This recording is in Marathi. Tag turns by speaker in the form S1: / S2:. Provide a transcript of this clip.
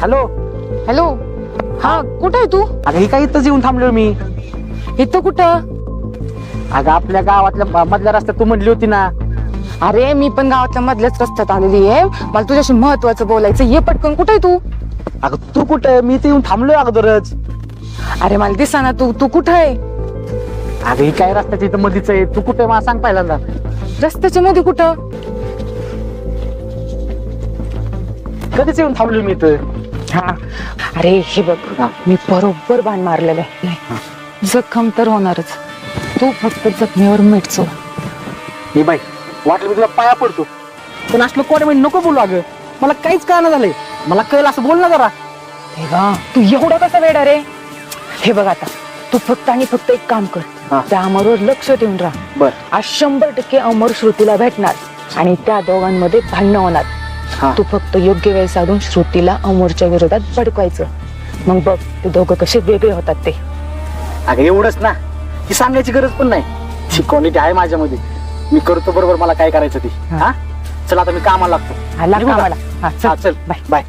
S1: हॅलो
S2: हॅलो हा कुठे आहे तू?
S1: अगं ही काय इथंच येऊन थांबलो मी.
S2: इथं कुठं?
S1: अगं आपल्या गावातल्या ब- मधल्या रस्त्यात तू म्हणली होती ना.
S2: अरे मी पण गावातल्या मधल्याच रस्त्यात आलेली आहे. मला तुझ्याशी महत्वाचं बोलायचं ये पटकन कुठे आहे तू?
S1: अगं तू कुठं मी इथे येऊन थांबलोय अगोदरच.
S2: अरे मला दिसा ना तू. तू कुठं आहे?
S1: अगं ही काय रस्त्याच्या इथं मधीच आहे? तू कुठे मला सांग पहिल्यांदा.
S2: रस्त्याच्या मध्ये कुठं?
S1: कधीच येऊन थांबलो मी इथं.
S2: हा. अरे हे बघ मी बरोबर बाण मारलेलं आहे. जखम तर होणारच. तू फक्त जखमेवर मीठ चोळ
S1: मी बाई वाटलं मी तुला पाया पडतो. पण असलं कोणी म्हणजे नको बोलू अगं. मला काहीच कळणं झालंय. मला कळलं असं बोल ना जरा.
S2: तेव्हा तू एवढा कसा वेडा रे? हे बघ आता तू फक्त आणि फक्त एक काम कर.
S1: हा.
S2: त्या अमरवर लक्ष देऊन राहा.
S1: बर.
S2: आज शंभर टक्के अमर श्रुतीला भेटणार आणि त्या दोघांमध्ये भांडणं होणार.
S1: हा.
S2: तू फक्त योग्य वेळ साधून श्रुतीला अमरच्या विरोधात भडकवायचं. मग बघ ते दोघं कसे वेगळे होतात ते.
S1: अगं एवढंच ना. ही सांगायची गरज पण नाही. शिकवणी आहे माझ्यामध्ये. मी करतो बरोबर मला काय करायचं ती.
S2: हा.
S1: हा? चल आता मी कामाला लागतो. निघू का?
S2: कामाला. हा
S1: हा
S2: चल
S1: चल.
S2: बाय.
S1: बाय.